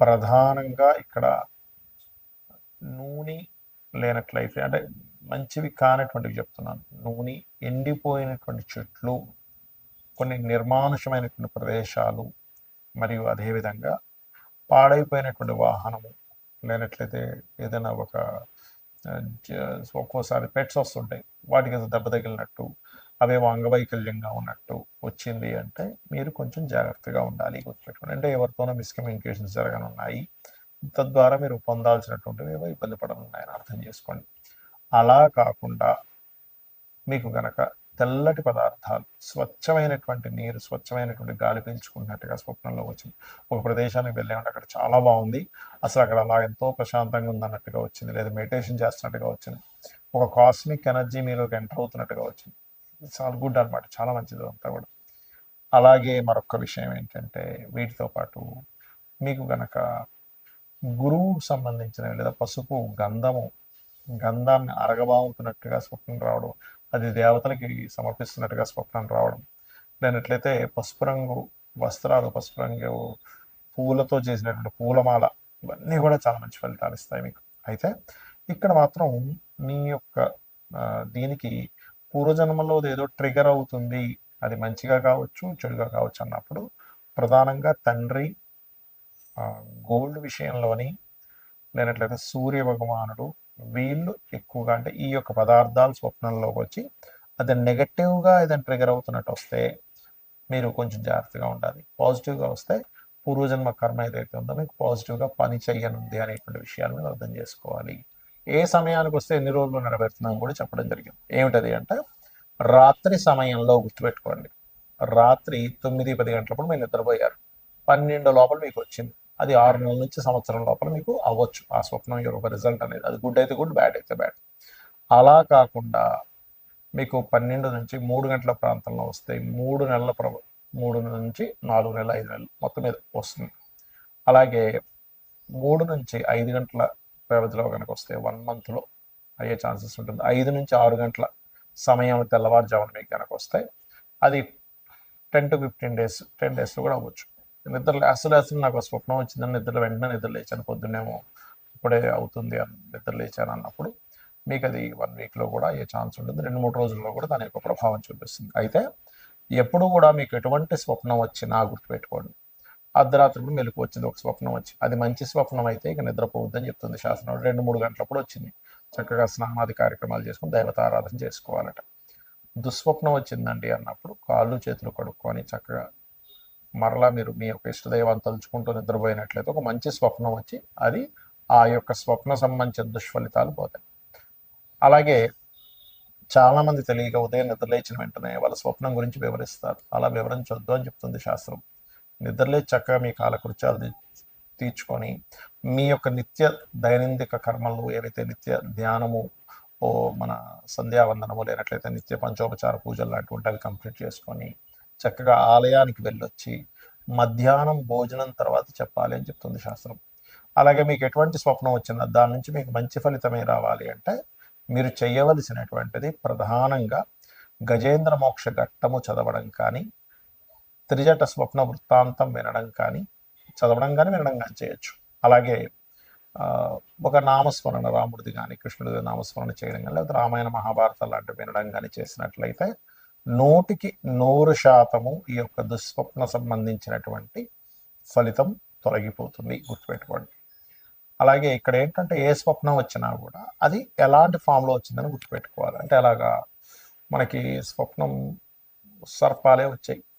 ప్రధానంగా ఇక్కడ నూనె లేనట్లయితే అంటే మంచివి కానటువంటివి చెప్తున్నాను. నూనె ఎండిపోయినటువంటి చెట్లు కొన్ని నిర్మానుషమైనటువంటి ప్రదేశాలు మరియు అదేవిధంగా పాడైపోయినటువంటి వాహనము లేనట్లయితే ఏదైనా ఒక జ- ఒక్కోసారి పెట్స్ వస్తుంటాయి. వాటికి దెబ్బ తగిలినట్టు అవేవో అంగవైకల్యంగా ఉన్నట్టు వచ్చింది అంటే మీరు కొంచెం జాగ్రత్తగా ఉండాలి గుర్తుపెట్టుకోండి. అంటే ఎవరితోనో మిస్కమ్యూనికేషన్స్ జరగనున్నాయి తద్వారా మీరు పొందాల్సినటువంటివి ఏవో ఇబ్బంది పడనున్నాయని అర్థం చేసుకోండి. అలా కాకుండా మీకు గనక తెల్లటి పదార్థాలు స్వచ్ఛమైనటువంటి నీరు స్వచ్ఛమైనటువంటి గాలి పీల్చుకున్నట్టుగా స్వప్నంలో వచ్చింది. ఒక ప్రదేశానికి వెళ్ళామంటే అక్కడ చాలా బాగుంది. అసలు అక్కడ అలా ఎంతో ప్రశాంతంగా ఉందన్నట్టుగా వచ్చింది. లేదా మెడిటేషన్ చేస్తున్నట్టుగా వచ్చింది. ఒక కాస్మిక్ ఎనర్జీ మీలోకి ఎంటర్ అవుతున్నట్టుగా వచ్చింది. చాలా గుడ్ అనమాట చాలా మంచిది అంతా కూడా. అలాగే మరొక విషయం ఏంటంటే వీటితో పాటు మీకు గనక గురువు సంబంధించిన లేదా పసుపు గంధము గంధాన్ని అరగబాగుతున్నట్టుగా స్వప్నం రావడం అది దేవతలకి సమర్పిస్తున్నట్టుగా స్వప్నం రావడం లేనట్లయితే పసుపు రంగు వస్త్రాలు పసుపు రంగు పూలతో చేసినటువంటి పూలమాల ఇవన్నీ కూడా చాలా మంచి ఫలితాలు ఇస్తాయి మీకు. అయితే ఇక్కడ మాత్రం నీ యొక్క దీనికి పూర్వజన్మలో ఏదో ట్రిగర్ అవుతుంది అది మంచిగా కావచ్చు చెడుగా కావచ్చు అన్నప్పుడు ప్రధానంగా తండ్రి గోల్డ్ విషయంలోని లేనట్లయితే సూర్య భగవానుడు వీళ్ళు ఎక్కువగా అంటే ఈ యొక్క పదార్థాలు స్వప్నంలోకి వచ్చి అది నెగటివ్గా ఏదైనా ట్రిగర్ అవుతున్నట్టు వస్తే మీరు కొంచెం జాగ్రత్తగా ఉండాలి. పాజిటివ్గా వస్తే పూర్వజన్మ కర్మ ఏదైతే ఉందో మీకు పాజిటివ్గా పని చేయనుంది అనేటువంటి విషయాలు మీరు అర్థం చేసుకోవాలి. ఏ సమయానికి వస్తే ఎన్ని రోజులు నెరవేరుతున్నాం కూడా చెప్పడం జరిగింది. ఏమిటది అంటే రాత్రి సమయంలో గుర్తుపెట్టుకోండి. రాత్రి తొమ్మిది పది గంటలప్పుడు మీరు నిద్రపోయారు. పన్నెండు లోపల మీకు వచ్చింది. అది ఆరు నెలల నుంచి సంవత్సరం లోపల మీకు అవ్వచ్చు. ఆ స్వప్నం యొక్క రిజల్ట్ అనేది. అది గుడ్ అయితే గుడ్ బ్యాడ్ అయితే బ్యాడ్ అలా కాకుండా మీకు పన్నెండు నుంచి మూడు గంటల ప్రాంతంలో వస్తే మూడు నెలల ప్ర మూడు నుంచి నాలుగు నెలలు ఐదు నెలలు మొత్తం మీద వస్తుంది. అలాగే మూడు నుంచి ఐదు గంటల వ్యవధిలో కనుక వస్తే వన్ మంత్లో అయ్యే ఛాన్సెస్ ఉంటుంది. ఐదు నుంచి ఆరు గంటల సమయం తెల్లవారుజామున మీకు కనుక వస్తే అది ten to fifteen days ten డేస్లో కూడా అవ్వచ్చు. నిద్ర అసలు అసలు నాకు స్వప్నం వచ్చిందని నిద్ర వెంటనే నిద్ర లేచాను. పొద్దున్నేమో ఇప్పుడే అవుతుంది అని నిద్ర లేచాను అన్నప్పుడు మీకు అది వన్ వీక్లో కూడా అయ్యే ఛాన్స్ ఉంటుంది రెండు మూడు రోజుల్లో కూడా దాని యొక్క ప్రభావం చూపిస్తుంది. అయితే ఎప్పుడు కూడా మీకు ఎటువంటి స్వప్నం వచ్చినా గుర్తుపెట్టుకోండి. అర్ధరాత్రి కూడా మెలకు వచ్చింది. ఒక స్వప్నం వచ్చి అది మంచి స్వప్నం అయితే ఇక నిద్రపోవద్దని చెప్తుంది శాసనం రెండు మూడు గంటలప్పుడు వచ్చింది. చక్కగా స్నానాది కార్యక్రమాలు చేసుకుని దైవత ఆరాధన చేసుకోవాలట. దుస్వప్నం వచ్చిందండి అన్నప్పుడు కాళ్ళు చేతులు కడుక్కొని చక్కగా మరలా మీరు మీ యొక్క ఇష్టదైవాన్ని తలుచుకుంటూ నిద్రపోయినట్లయితే ఒక మంచి స్వప్నం వచ్చి అది ఆ యొక్క స్వప్న సంబంధించిన దుష్ఫలితాలు పోతాయి. అలాగే చాలా మంది తెలియక ఉదయం నిద్రలేచిన వెంటనే వాళ్ళ స్వప్నం గురించి వివరిస్తారు. అలా వివరించొద్దు అని చెప్తుంది శాస్త్రం. నిద్రలేచి చక్కగా మీ కాలకృత్యాలు తీర్చుకొని మీ యొక్క నిత్య దైనందిక కర్మలు ఏవైతే నిత్య ధ్యానము ఓ మన సంధ్యావందనము లేనట్లయితే నిత్య పంచోపచార పూజలు లాంటివి అవి కంప్లీట్ చేసుకొని చక్కగా ఆలయానికి వెళ్ళొచ్చి మధ్యాహ్నం భోజనం తర్వాత చెప్పాలి అని చెప్తుంది శాస్త్రం. అలాగే మీకు ఎటువంటి స్వప్నం వచ్చిందో దాని నుంచి మీకు మంచి ఫలితమే రావాలి అంటే మీరు చేయవలసినటువంటిది ప్రధానంగా గజేంద్ర మోక్ష ఘట్టము చదవడం కానీ త్రిజట స్వప్న వృత్తాంతం వినడం కానీ చదవడం కానీ వినడం కానీ చేయొచ్చు. అలాగే ఒక నామస్మరణ రాముడిది కానీ కృష్ణుడిది నామస్మరణ చేయడం కానీ లేదా రామాయణ మహాభారత లాంటివి వినడం కానీ చేసినట్లయితే నూటికి నూరు శాతము ఈ యొక్క దుస్వప్న సంబంధించినటువంటి ఫలితం తొలగిపోతుంది గుర్తుపెట్టుకోండి. అలాగే ఇక్కడ ఏంటంటే ఏ స్వప్నం వచ్చినా కూడా అది ఎలాంటి ఫామ్లో వచ్చిందని గుర్తుపెట్టుకోవాలి. అంటే అలాగా మనకి స్వప్నం సర్పాలే వచ్చాయి.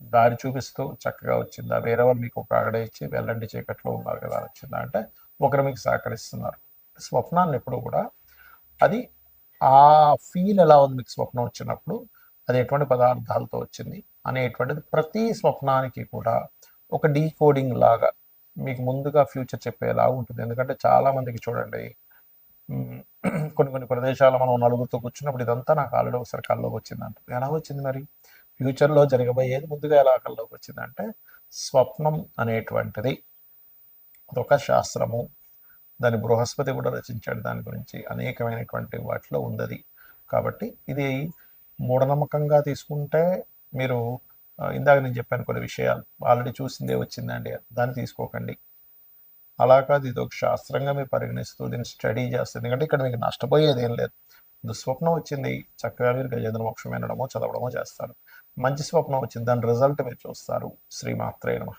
దారి చూపిస్తూ చక్కగా వచ్చిందా? వేరే వాళ్ళు మీకు ఒక ఆగడ ఇచ్చి వెళ్ళండి చీకట్లో ఉన్నారు కదా వచ్చిందా? అంటే ఒకరు మీకు సహకరిస్తున్నారు. స్వప్నాన్ని ఎప్పుడు కూడా అది ఆ ఫీల్ ఎలా ఉంది మీకు స్వప్నం వచ్చినప్పుడు? అది ఎటువంటి పదార్థాలతో వచ్చింది? అనేటువంటిది ప్రతి స్వప్నానికి కూడా ఒక డీకోడింగ్ లాగా మీకు ముందుగా ఫ్యూచర్ చెప్పేలా ఉంటుంది. ఎందుకంటే చాలా మందికి చూడండి కొన్ని కొన్ని ప్రదేశాలు మనం నలుగురితో కూర్చున్నప్పుడు ఇదంతా నాకు ఆల్రెడీ ఒకసారి కల్లోకి వచ్చింది అంటే ఎలా వచ్చింది మరి? ఫ్యూచర్లో జరగబోయేది ముందుగా ఎలా కల్లోకి వచ్చిందంటే స్వప్నం అనేటువంటిది. అదొక శాస్త్రము. దాని బృహస్పతి కూడా రచించాడు. దాని గురించి అనేకమైనటువంటి వాటిలో ఉంది కాబట్టి ఇది మూఢనమ్మకంగా తీసుకుంటే మీరు ఇందాక నేను చెప్పాను కొన్ని విషయాలు. ఆల్రెడీ చూసిందే వచ్చిందండి. దాన్ని తీసుకోకండి. అలా కాదు ఇది ఒక శాస్త్రంగా మీరు పరిగణిస్తూ దీన్ని స్టడీ చేస్తుంది. ఎందుకంటే ఇక్కడ మీకు నష్టపోయేది ఏం లేదు. దుస్వప్నం వచ్చింది. చక్కగా మీరు గజేంద్ర మోక్షం వినడమో చదవడమో చేస్తారు. మంచి స్వప్నం వచ్చింది. దాని రిజల్ట్ మీరు చూస్తారు. శ్రీమాత్రే నమ.